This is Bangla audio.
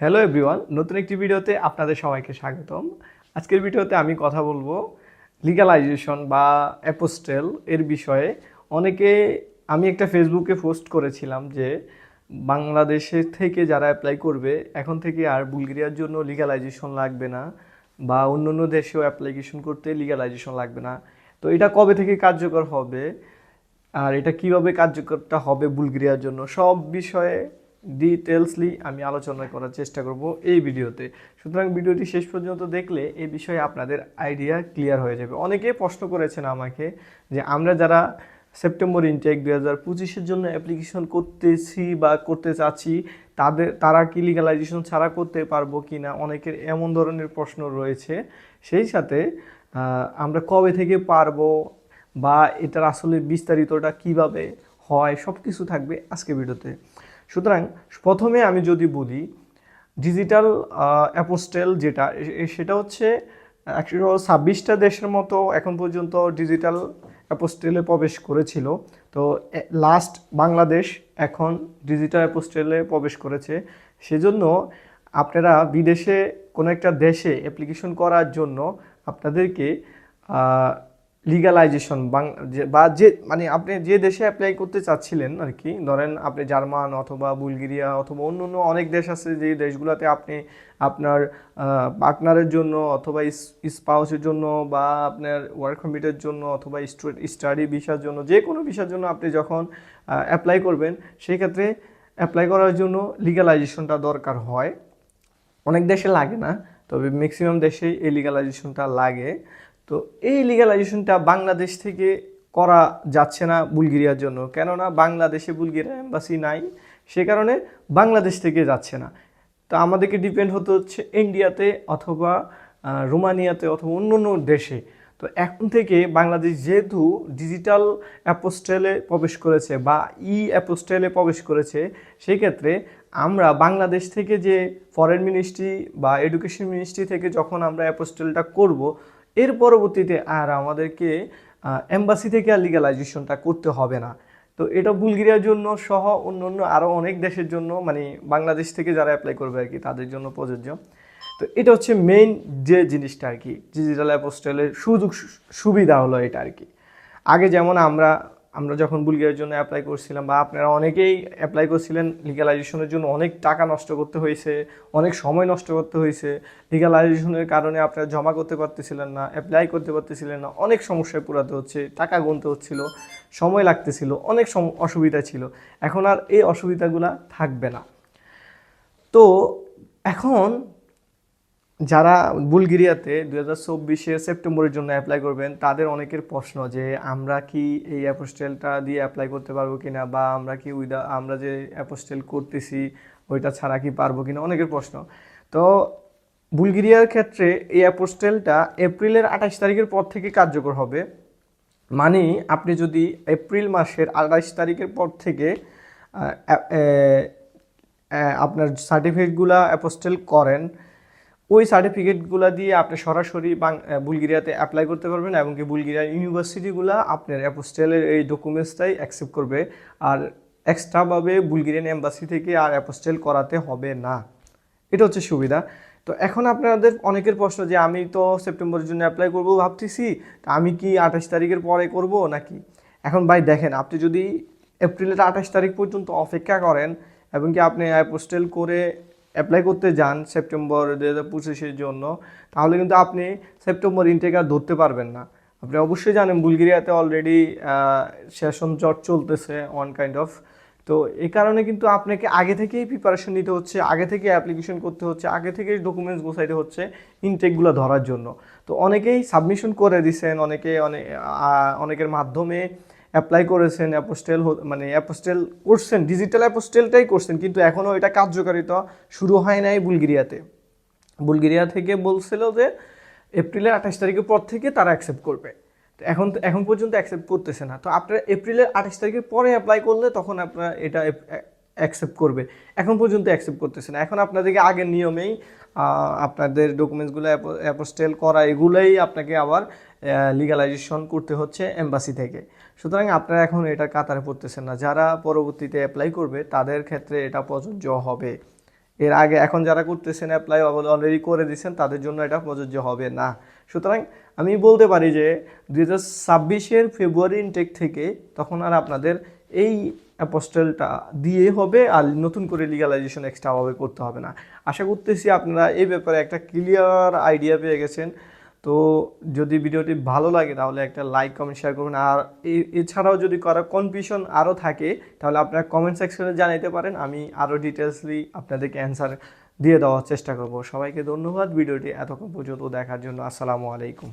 হ্যালো এভরিওয়ান নতুন একটি ভিডিওতে আপনাদের সবাইকে স্বাগতম। আজকের ভিডিওতে আমি কথা বলব লিগালাইজেশন বা অ্যাপোস্টেল এর বিষয়ে। অনেকে, আমি একটা ফেসবুকে পোস্ট করেছিলাম যে বাংলাদেশে থেকে যারা অ্যাপ্লাই করবে, এখন থেকে আর বুলগেরিয়ার জন্য লিগালাইজেশন লাগবে না বা অন্য অন্য দেশেও অ্যাপ্লিকেশন করতে লিগালাইজেশন লাগবে না। তো এটা কবে থেকে কার্যকর হবে? আর এটা কীভাবে কার্যকরটা হবে বুলগেরিয়ার জন্য? সব বিষয়ে ডিটেলসলি আমি আলোচনা করার চেষ্টা করব এই ভিডিওতে। সুতরাং ভিডিওটি শেষ পর্যন্ত দেখলে এই বিষয়ে আপনাদের আইডিয়া ক্লিয়ার হয়ে যাবে। অনেকে প্রশ্ন করেছেন আমাকে যে আমরা যারা সেপ্টেম্বর ইনটেক দুই হাজার পঁচিশের জন্য অ্যাপ্লিকেশন করতেছি বা করতে চাচ্ছি, তাদের, তারা কি লিগালাইজেশন ছাড়া করতে পারব কি না অনেকের এমন ধরনের প্রশ্ন রয়েছে। সেই সাথে আমরা কবে থেকে পারব বা এটার আসলে বিস্তারিতটা কীভাবে হয় সব কিছু থাকবে আজকে ভিডিওতে। সুতরাং প্রথমে আমি যদি বলি ডিজিটাল অ্যাপোস্টেল যেটা সেটা হচ্ছে একশো ছাব্বিশটা দেশের মতো এখন পর্যন্ত ডিজিটাল অ্যাপোস্টেলে প্রবেশ করেছিল। তো লাস্ট বাংলাদেশ এখন ডিজিটাল অ্যাপোস্টেলে প্রবেশ করেছে। সেজন্য আপনারা বিদেশে কোনো একটা দেশে অ্যাপ্লিকেশন করার জন্য আপনাদেরকে লিগালাইজেশন বা, যে মানে আপনি যে দেশে অ্যাপ্লাই করতে চাচ্ছিলেন আর কি, ধরেন আপনি জার্মান অথবা বুলগেরিয়া অথবা অন্য অন্য অনেক দেশ আছে যে দেশগুলোতে আপনি আপনার পার্টনারের জন্য অথবা স্পাউসের জন্য বা আপনার ওয়ার্ক পারমিটের জন্য অথবা স্টাডি ভিসার জন্য, যে কোনো ভিসার জন্য আপনি যখন অ্যাপ্লাই করবেন, সেই ক্ষেত্রে অ্যাপ্লাই করার জন্য লিগালাইজেশনটা দরকার হয়। অনেক দেশে লাগে না, তবে ম্যাক্সিমাম দেশেই এই লিগালাইজেশনটা লাগে। তো এই লিগালাইজেশনটা বাংলাদেশ থেকে করা যাচ্ছে না বুলগেরিয়ার জন্য। কেননা বাংলাদেশে বুলগেরিয়া এম্বাসি নাই, সে কারণে বাংলাদেশ থেকে যাচ্ছে না। তো আমাদেরকে ডিপেন্ড হতে হচ্ছে ইন্ডিয়াতে অথবা রোমানিয়াতে অথবা অন্য অন্য দেশে। তো এখন থেকে বাংলাদেশ যেহেতু ডিজিটাল অ্যাপোস্টেলে প্রবেশ করেছে বা ই অ্যাপোস্টেলে প্রবেশ করেছে, সেই ক্ষেত্রে আমরা বাংলাদেশ থেকে যে ফরেন মিনিস্ট্রি বা এডুকেশন মিনিস্ট্রি থেকে যখন আমরা অ্যাপোস্টেলটা করব এর পরবর্তীতে আর আমাদেরকে এম্বাসি থেকে আর লিগালাইজেশনটা করতে হবে না। তো এটা বুলগেরিয়ার জন্য সহ অন্য অন্য আরও অনেক দেশের জন্য মানে বাংলাদেশ থেকে যারা অ্যাপ্লাই করবে আর কি, তাদের জন্য প্রযোজ্য। তো এটা হচ্ছে মেইন যে জিনিসটা আর কি ডিজিটাল অ্যাপোস্টেলের সুযোগ সুবিধা হলো এটা আর কি। আগে যেমন আমরা আমরা যখন বুলগেরিয়ার জন্য অ্যাপ্লাই করছিলাম বা আপনারা অনেকেই অ্যাপ্লাই করছিলেন লিগালাইজেশনের জন্য, অনেক টাকা নষ্ট করতে হয়েছে, অনেক সময় নষ্ট করতে হয়েছে। লিগালাইজেশনের কারণে আপনারা জমা করতে পারতেছিলেন না অ্যাপ্লাই করতে পারতেছিলেন না, অনেক সমস্যায় পোড়াতে হচ্ছে, টাকা গুনতে হচ্ছিল, সময় লাগতেছিল, অনেক অসুবিধা ছিল। এখন আর এই অসুবিধাগুলা থাকবে না। তো এখন যারা বুলগেরিয়াতে দু হাজার চব্বিশে সেপ্টেম্বরের জন্য অ্যাপ্লাই করবেন, তাদের অনেকের প্রশ্ন যে, আমরা কি এই অ্যাপোস্টেলটা দিয়ে অ্যাপ্লাই করতে পারব কি না বা আমরা কি উইদা, আমরা যে অ্যাপোস্টেল করতেছি, ওইটা ছাড়া কি পারব কিনা? অনেকের প্রশ্ন। তো বুলগেরিয়ার ক্ষেত্রে এই অ্যাপোস্টেলটা এপ্রিলের আঠাশ তারিখের পর থেকে কার্যকর হবে। মানে আপনি যদি এপ্রিল মাসের আঠাশ তারিখের পর থেকে আপনার সার্টিফিকেটগুলো অ্যাপোস্টেল করেন ওই সার্টিফিকেটগুলো দিয়ে আপনি সরাসরি বুলগেরিয়াতে অ্যাপ্লাই করতে পারবেন এবং কি বুলগেরিয়ার ইউনিভার্সিটিগুলো আপনার অ্যাপোস্টেলের এই ডকুমেন্টসটাই অ্যাকসেপ্ট করবে। আর এক্সট্রাভাবে বুলগেরিয়ান এম্বাসি থেকে আর অ্যাপোস্টেল করাতে হবে না। এটা হচ্ছে সুবিধা। তো এখন আপনাদের অনেকের প্রশ্ন যে, আমি তো সেপ্টেম্বরের জন্য অ্যাপ্লাই করব ভাবতেছি, তা আমি কি আঠাশ তারিখের পরে করব নাকি? এখন ভাই দেখেন, আপনি যদি এপ্রিলের আঠাশ তারিখ পর্যন্ত অপেক্ষা করেন এবং কি আপনি অ্যাপোস্টেল করে অ্যাপ্লাই করতে যান সেপ্টেম্বর দু হাজার পঁচিশের জন্য, তাহলে কিন্তু আপনি সেপ্টেম্বর ইনটেক আর ধরতে পারবেন না। আপনি অবশ্যই জানেন, বুলগেরিয়াতে অলরেডি সেশন জট চলতেছে ওয়ান কাইন্ড অফ তো এই কারণে কিন্তু আপনাকে আগে থেকেই প্রিপারেশন নিতে হচ্ছে, আগে থেকে অ্যাপ্লিকেশন করতে হচ্ছে, আগে থেকেই ডকুমেন্টস গোছাইতে হচ্ছে ইনটেকগুলো ধরার জন্য। তো অনেকেই সাবমিশন করে দিছেন, অনেকে অনেক অনেকের মাধ্যমে অ্যাপ্লাই করেছেন অ্যাপোস্টেল মানে অ্যাপোস্টেল করছেন ডিজিটাল অ্যাপোস্টেলটাই করছেন, কিন্তু এখনও এটা কার্যকারিতা শুরু হয় নাই বুলগেরিয়াতে। বুলগেরিয়া থেকে বলছিল যে এপ্রিলের আঠাশ তারিখের পর থেকে তারা অ্যাকসেপ্ট করবে। এখন এখন পর্যন্ত অ্যাকসেপ্ট করতেছে না। তো আপনারা এপ্রিলের আঠাশ তারিখের পরে অ্যাপ্লাই করলে তখন আপনারা এটা অ্যাকসেপ্ট করবে। এখন পর্যন্ত অ্যাকসেপ্ট করতেছে না। এখন আপনাদেরকে আগের নিয়মেই আপনাদের ডকুমেন্টসগুলো অ্যাপোস্টেল করা, এগুলোই আপনাকে আবার লিগালাইজেশন করতে হচ্ছে এম্বাসি থেকে। সুতরাং আপনারা এখন এটা কাতারে পড়তেছেন না। যারা পরবর্তীতে অ্যাপ্লাই করবে, তাদের ক্ষেত্রে এটা প্রযোজ্য হবে। এর আগে এখন যারা করতেছেন অ্যাপ্লাই অলরেডি করে দিয়েছেন, তাদের জন্য এটা প্রযোজ্য হবে না। সুতরাং আমি বলতে পারি যে, দুই হাজার ছাব্বিশের ফেব্রুয়ারি ইনটেক থেকে তখন আর আপনাদের এই অ্যাপোস্টেলটা দিয়ে হবে, আর নতুন করে লিগালাইজেশন এক্সট্রাভাবে করতে হবে না। আশা করতেছি আপনারা এই ব্যাপারে একটা ক্লিয়ার আইডিয়া পেয়ে গেছেন। তো যদি ভিডিওটি ভালো লাগে, তাহলে একটা লাইক কমেন্ট শেয়ার করুন। আর এছাড়াও যদি কারও কনফিউশন আরও থাকে, তাহলে আপনারা কমেন্ট সেকশনে জানাইতে পারেন। আমি আরও ডিটেলসলি আপনাদেরকে অ্যান্সার দিয়ে দেওয়ার চেষ্টা করব। সবাইকে ধন্যবাদ। ভিডিওটি এতক্ষণ পর্যন্ত দেখার জন্য আসসালামু আলাইকুম।